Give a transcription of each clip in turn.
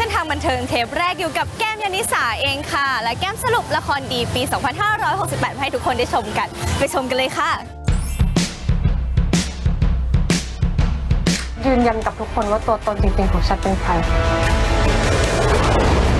เส้นทางบันเทิงเทปแรกอยู่กับแก้มยานิสาเองค่ะ และแก้มสรุปละครดีปี 2568 ให้ทุกคนได้ชมกัน ไปชมกันเลยค่ะยืนยันกับทุกคนว่าตัวตนจริงๆของฉันเป็นใคร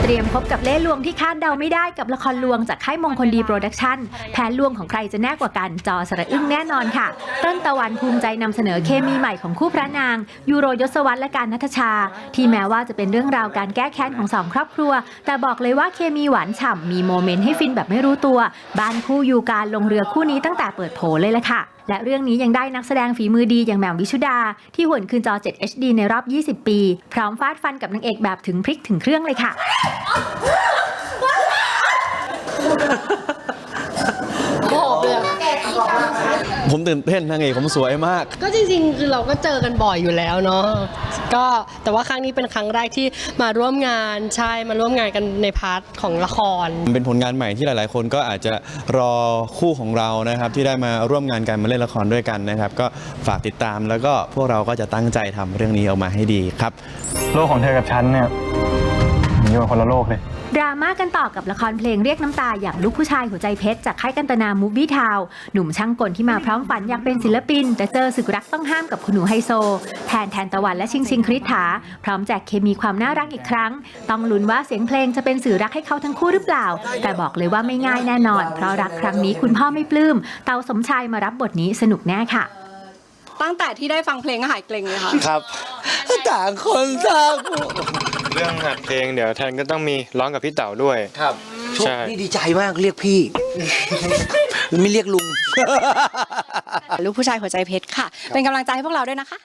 เตรียมพบกับเล่ห์ลวงที่คาดเดาไม่ได้กับละครลวงจากค่ายมงคลดีโปรดักชั่นแผนลวงของใครจะแน่กว่ากัน จอสระอึ้งแน่นอนค่ะเต้นตะวันภูมิใจนำเสนอเคมีใหม่ของคู่พระนาง ยูโรยศวรรษและการนัทชา ที่แม้ว่าจะเป็นเรื่องราวการแก้แค้นของสองครอบครัว แต่บอกเลยว่าเคมีหวานฉ่ำมีโมเมนต์ให้ฟินแบบไม่รู้ตัว บ้านคู่ยูการลงเรือคู่นี้ตั้งแต่เปิดโผเลยละค่ะ และเรื่องนี้ยังได้นักแสดงฝีมือดีอย่างแหม่มวิชุดา ที่หวนคืนจอ 7 HD ในรอบ 20 ปี พร้อมฟาดฟันกับนางเอกแบบถึงพริกถึงเครื่องเลยค่ะ ผมตื่นเต้นนางเอกผมสวยมาก ก็จริงๆ คือเราก็เจอกันบ่อยอยู่แล้วเนาะก็แต่ว่าครั้งนี้เป็นครั้งแรกที่มาร่วมงานใช่มาร่วมงานกันในพาร์ทของละคร เป็นผลงานใหม่ที่หลายๆ คนก็อาจจะรอคู่ของเรานะครับ ที่ได้มาร่วมงานกันมาเล่นละครด้วยกันนะครับ ก็ฝากติดตามแล้วก็พวกเราก็จะตั้งใจทำเรื่องนี้ออกมาให้ดีครับ โลกของเธอกับฉันเนี่ยมันอยู่คนละโลกเลย ดราม่ากันต่อกับละครเพลงเรียกน้ำตาอย่างลูกผู้ชายหัวใจเพชรจากค่ายกันตนามูฟวี่ทาวหนุ่มช่างกลที่มาพร้อมฝันอยากเป็นศิลปิน แต่เจอศึกรักต้องห้ามกับคุณหนูไฮโซ แทนแทนตะวันและชิงชิงคริษฐา พร้อมแจกเคมีความน่ารักอีกครั้ง ต้องลุ้นว่าเสียงเพลงจะเป็นสื่อรักให้เขาทั้งคู่หรือเปล่า แต่บอกเลยว่าไม่ง่ายแน่นอน เพราะรักครั้งนี้คุณพ่อไม่ปลื้มเตาสมชายมารับบทนี้สนุกแน่ค่ะ ตั้งแต่ที่ได้ฟังเพลงก็หายเกรงเลยค่ะครับต่างคนต่าง เรื่องหัดเพลงเดี๋ยวแทนก็ต้องมีร้องกับพี่เต๋าด้วย ครับช่วงใช่ นี่ดีใจมากเรียกพี่ ไม่เรียกลุง ลูกผู้ชายหัวใจเพชรค่ะ เป็นกำลังใจให้พวกเราด้วยนะคะ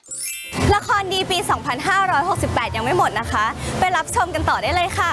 ละครดีปี 2568 ยังไม่หมดนะคะ ไปรับชมกันต่อได้เลยค่ะ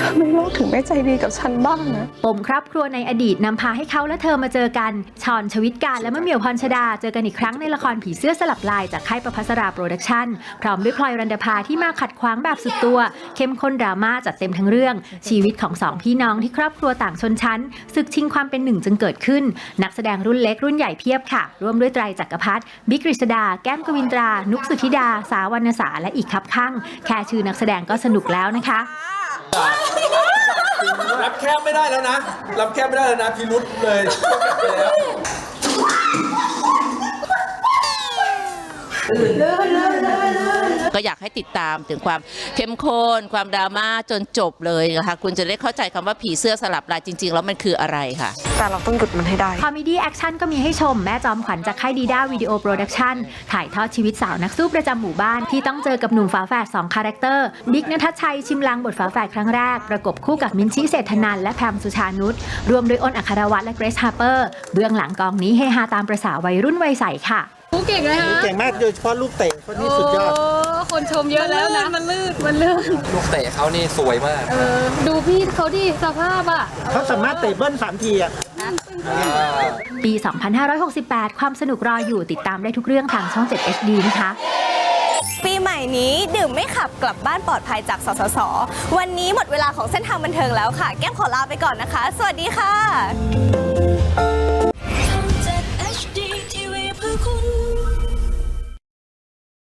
ทำไมโลกถึงไม่ใจดีกับฉันบ้างนะ ปมครอบครัวในอดีตนำพาให้เขาและเธอมาเจอกัน ชอนชวิตการและมะเหมี่ยวพรชดา เจอกันอีกครั้งในละครผีเสื้อสลับลายจากค่ายประภัสราโปรดักชั่น พร้อมด้วยพลอยรันดาภาที่มาขัดขวางแบบสุดตัว เข้มข้นดราม่าจัดเต็มทั้งเรื่อง ชีวิตของสองพี่น้องที่ครอบครัวต่างชนชั้นศึกชิงความเป็นหนึ่งจึงเกิดขึ้น นักแสดงรุ่นเล็กรุ่นใหญ่เพียบค่ะ ร่วมด้วยไตรจักรพัฒน์บิ๊กกฤษดา แก้มกวินตรา นุกสุธิดา สาวรรณสาและอีกครับข้าง แค่ชื่อนักแสดงก็สนุกแล้วนะคะ รับแคบไม่ได้แล้วนะ รับแคบไม่ได้แล้วนะพิรุษเลยแล้ว ก็อยากให้ติดตามถึงความเข้มข้นความดราม่าจนจบเลยนะคะคุณจะได้เข้าใจคำว่าผีเสื้อสลับลายจริง ๆ แล้วมันคืออะไรค่ะ แต่เราต้องหยุดมันให้ได้คอมเมดี้แอคชั่นก็มีให้ชมแม่จอมขวัญจากค่ายดีด้าวิดีโอโปรดักชั่นถ่ายทอดชีวิตสาวนักสู้ประจำหมู่บ้านที่ต้องเจอกับหนุ่มฝาแฝด2คาแรคเตอร์บิ๊กนทัชชัยชิมลางบทฝาแฝดครั้งแรก ประกบคู่กับมินชิเศรษฐนันท์และแพมสุชานุชรวมด้วยอ้นอัครวัตรและเกรซฮาร์เปอร์เบื้องหลังกองนี้เฮฮาตามประษาวัยรุ่นวัยใสค่ะเก่งเลยฮะเก่งมากโดยเฉพาะลูกเตะคนนี้สุดยอด คนชมเยอะแล้วนะ มันลื่น มันลื่น ลูกเตะเขานี่สวยมาก เออ ดูพี่เขาดิสภาพอะ เขาสามารถเตะเบิ้ลสามทีอะ ปี 2568 ความสนุกรออยู่ติดตามได้ทุกเรื่องทางช่อง 7 HD นะคะ ปีใหม่นี้ดื่มไม่ขับกลับบ้านปลอดภัยจากสสส วันนี้หมดเวลาของเส้นทางบันเทิงแล้วค่ะ แก้มขอลาไปก่อนนะคะ สวัสดีค่ะ